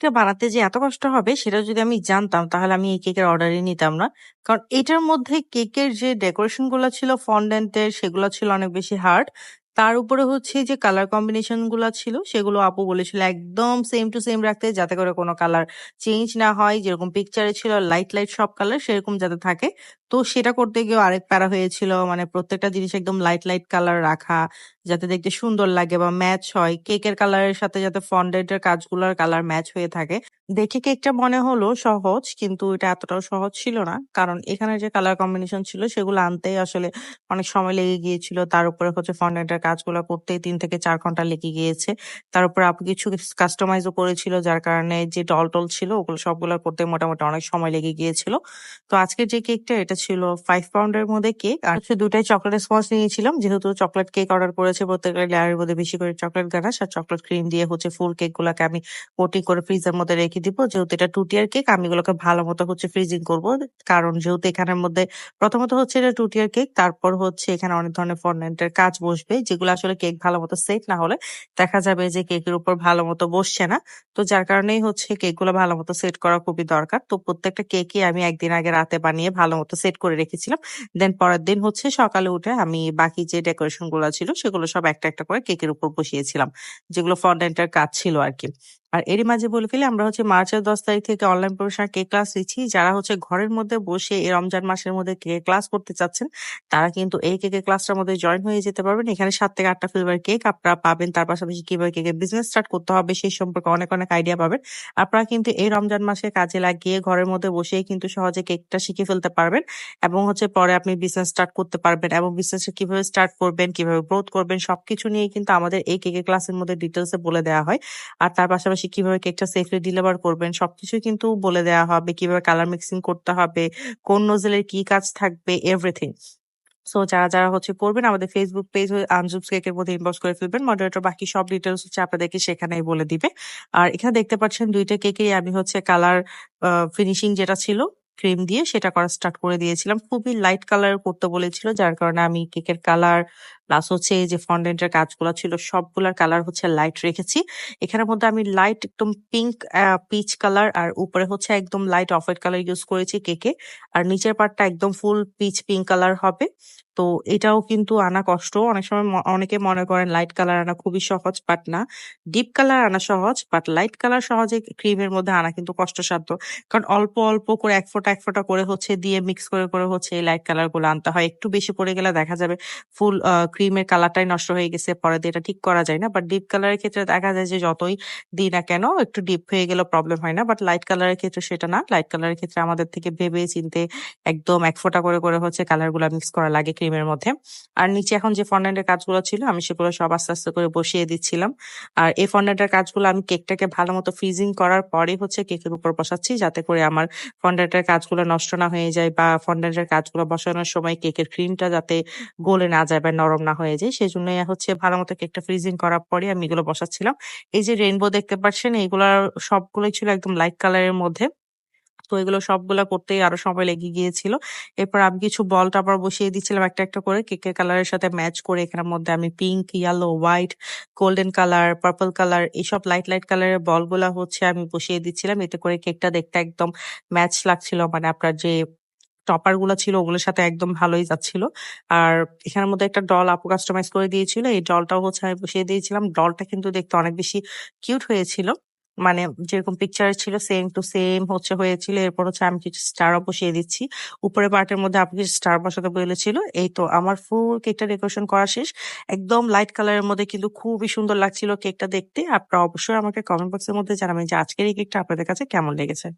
কেকটা বানাতে যে এত কষ্ট হবে সেটা যদি আমি জানতাম, তাহলে আমি এই কেকের অর্ডারই নিতাম না। কারণ এটার মধ্যে কেকের যে ডেকোরেশনগুলো ছিল ফন্ডেন্টের সেগুলো ছিল অনেক বেশি হার্ড। তার উপরে হচ্ছে যে কালার কম্বিনেশনগুলা ছিল, সেগুলো আপু বলেছিল একদম সেম টু সেম রাখতে, যাতে করে কোনো কালার চেঞ্জ না হয়। যেরকম পিকচারে ছিল লাইট লাইট সব কালার সেরকম যাতে থাকে। তো সেটা করতে গিয়েও আরেক প্যারা হয়েছিল মানে প্রত্যেকটা জিনিস একদম লাইট লাইট কালার রাখা, যাতে দেখতে সুন্দর লাগে বা ম্যাচ হয়। কেকের কালারের সাথে যাতে ফন্ডেন্টের কাজগুলোর কালার ম্যাচ হয়ে থাকে। দেখে কেকটা মনে হলো সহজ, কিন্তু এটা এতটাও সহজ ছিল না। কারণ এখানে যে কালার কম্বিনেশন ছিল, সেগুলো আনতেই আসলে অনেক সময় লেগে গিয়েছিল। তার উপরে হচ্ছে ফন্ডেন্টের কাজগুলো করতেই তিন থেকে চার ঘণ্টা লেগে গিয়েছে। তার উপরে আপু কিছু কাস্টমাইজও করেছিল, যার কারণে যে ডল টল ছিল, ওগুলো সবগুলো করতে মোটামুটি অনেক সময় লেগে গিয়েছিল। তো আজকের যে কেকটা এটা ছিল ফাইভ পাউন্ডের মধ্যে কেক আর হচ্ছে দুটাই চকলেট স্পঞ্জ নিয়েছিলাম। যেহেতু চকলেট কেক অর্ডার করেছে প্রত্যেকটা লেয়ারের মধ্যে বেশি করে চকলেট গানাশ, আর চকলেট ক্রিম দিয়ে হচ্ছে ফুল কেক গুলাকে আমি কোটিং করে ফ্রিজের মধ্যে রেখে দিব। যেহেতু এটা টু টিয়ার কেক আমি এগুলোকে ভালো মতো হচ্ছে ফ্রিজিং করব। কারণ যেহেতু এখানের মধ্যে প্রথমত হচ্ছে এটা টু টিয়ার কেক তারপর হচ্ছে এখানে অনেক ধরনের ফন্ডেন্টের কাজ বসবে। যেগুলো আসলে কেক ভালো মতো সেট না হলে দেখা যাবে যে কেকের উপর ভালো মতো বসছে না। তো যার কারণেই হচ্ছে কেকগুলো ভালো মতো সেট করা খুবই দরকার। তো প্রত্যেকটা কেকই আমি একদিন আগে রাতে বানিয়ে ভালো মতো সেট করে রেখেছিলাম। দেন পরের দিন হচ্ছে সকালে উঠে আমি বাকি যে ডেকোরেশনগুলো ছিল, সেগুলো সব একটা একটা করে কেকের উপর বসিয়েছিলাম। যেগুলো ফন্ডেন্টের কাজ ছিল আর কি। আর এরই মাঝে বলে ফেলি, আমরা হচ্ছে মার্চের দশ তারিখ থেকে অনলাইন প্রফেশনাল কেক ক্লাস দিচ্ছি যারা হচ্ছে ঘরের মধ্যে বসে এই রমজান মাসের মধ্যে কেক ক্লাস করতে চাচ্ছেন, তারা কিন্তু এই কেকের ক্লাসটার মধ্যে জয়েন হয়ে যেতে পারবেন। এখানে সাত থেকে আটটা ফ্লেভার কেক আপনারা পাবেন। তার পাশাপাশি কীভাবে কেকের বিজনেস স্টার্ট করতে হবে সেই সম্পর্কে অনেক অনেক আইডিয়া পাবেন। আপনারা কিন্তু এই রমজান মাসে কাজে লাগিয়ে ঘরের মধ্যে বসেই কিন্তু সহজে কেকটা শিখে ফেলতে পারবেন এবং হচ্ছে পরে আপনি বিজনেস স্টার্ট করতে পারবেন এবং বিজনেস কীভাবে স্টার্ট করবেন, কীভাবে গ্রোথ করবেন, সবকিছু নিয়ে কিন্তু আমাদের এই কেকের ক্লাসের মধ্যে ডিটেলসে বলে দেওয়া হয়। আর তার পাশাপাশি কীভাবে কেকটা সেফলি ডেলিভার করবেন, সবকিছুই কিন্তু বলে দেওয়া হবে, কীভাবে কালার মিক্সিং করতে হবে, কোন নোজেলের কি কাজ থাকবে এভরিথিং সো যারা যারা হচ্ছে করবেন আমাদের ফেসবুক পেজ আনজুবস কেকের মধ্যে ইনবক্স করে ফেলবেন। মডারেটর বাকি সব ডিটেলস হচ্ছে আপনাদেরকে সেখানেই বলে দিবে। আর এখানে দেখতে পাচ্ছেন দুইটা কেকেই আমি হচ্ছে কালার ফিনিশিং যেটা ছিল ক্রিম দিয়ে সেটা করা স্টার্ট করে দিয়েছিলাম। খুবই লাইট কালার করতে বলেছিল, যার কারণে আমি কেকের কালার প্লাস হচ্ছে এই যে ফন্ডেন্টের কাজগুলো ছিল, সবগুলার কালার হচ্ছে লাইট রেখেছি। এখানের মধ্যে আমি লাইট একদম পিঙ্ক পিচ কালার আর উপরে হচ্ছে একদম light off white colour use করেছি কেকে আর নিচের পার্টটা একদম ফুল পিচ পিঙ্ক কালার হবে। তো এটাও কিন্তু আনা কষ্ট। অনেক সময় অনেকে মনে করেন লাইট কালার আনা খুবই সহজ বাট না। ডিপ কালার আনা সহজ বাট লাইট কালার সহজে ক্রিমের মধ্যে আনা কিন্তু কষ্টসাধ্য। কারণ অল্প অল্প করে এক ফোঁটা এক ফোঁটা করে হচ্ছে দিয়ে মিক্স করে করে হচ্ছে এই লাইট কালারগুলো আনতে হয়। একটু বেশি পড়ে গেলে দেখা যাবে ফুল ক্রিমের কালারটাই নষ্ট হয়ে গেছে, পরে দিয়ে এটা ঠিক করা যায় না বাট ডিপ কালারের ক্ষেত্রে দেখা যায় যে যতই দিই না কেন, একটু ডিপ হয়ে গেলেও প্রবলেম হয় না বাট লাইট কালারের ক্ষেত্রে সেটা না লাইট কালারের ক্ষেত্রে আমাদের থেকে ভেবে চিনতে একদম এক ফোঁটা করে করে হচ্ছে কালারগুলা মিক্স করা লাগে ক্রিমের মধ্যে। আর নিচে এখন যে ফন্ডেন্টের কাজগুলো ছিল, আমি সেগুলো সব আস্তে আস্তে করে বসিয়ে দিচ্ছিলাম। আর এই ফন্ডেন্টের কাজগুলো আমি কেকটাকে ভালো মতো ফ্রিজিং করার পরে হচ্ছে কেকের উপর বসাচ্ছি, যাতে করে আমার ফন্ডেন্টের কাজগুলো নষ্ট না হয়ে যায় বা ফন্ডেন্টের কাজগুলো বসানোর সময় কেকের ক্রিমটা যাতে গলে না যায় বা নরম না হয়ে যায়। সেই জন্য হচ্ছে ভালো মতো কেকটা ফ্রিজিং করার পরে আমি এগুলো বসাচ্ছিলাম। এই যে রেইনবো দেখতে পাচ্ছেন এইগুলার সবগুলোই ছিল একদম লাইট কালারের মধ্যে। তো এগুলো সবগুলা করতেই আরও সময় লেগে গিয়েছিল। এরপর আমি কিছু বল টাবার বসিয়ে দিচ্ছিলাম একটা একটা করে। কেকের কালারের সাথে ম্যাচ করে এখানের মধ্যে আমি pink yellow white golden colour purple colour এইসব লাইট লাইট কালারের বলগুলা হচ্ছে আমি বসিয়ে দিচ্ছিলাম। এতে করে কেকটা দেখতে একদম ম্যাচ লাগছিল। মানে আপনার যে টপারগুলো ছিল, ওগুলোর সাথে একদম ভালোই যাচ্ছিল। আর এখানের মধ্যে একটা ডল আপু কাস্টমাইজ করে দিয়েছিল। এই ডলটাও হচ্ছে আমি বসিয়ে দিয়েছিলাম। ডলটা কিন্তু দেখতে অনেক বেশি কিউট হয়েছিল। মানে যেরকম পিকচার ছিল সেম টু সেম হচ্ছে হয়েছিল। এরপর হচ্ছে আমি কিছু স্টার বসিয়ে দিচ্ছি। উপরে পার্টের মধ্যে আপনি কিছু স্টার বসাতে বলেছিল। এই তো আমার ফুল কেকটা ডেকোরেশন করা শেষ। একদম লাইট কালারের মধ্যে কিন্তু খুবই সুন্দর লাগছিল কেকটা দেখতে। আপনারা অবশ্যই আমাকে কমেন্ট বক্সের মধ্যে জানাবেন যে আজকের এই কেকটা আপনাদের কাছে কেমন লেগেছে।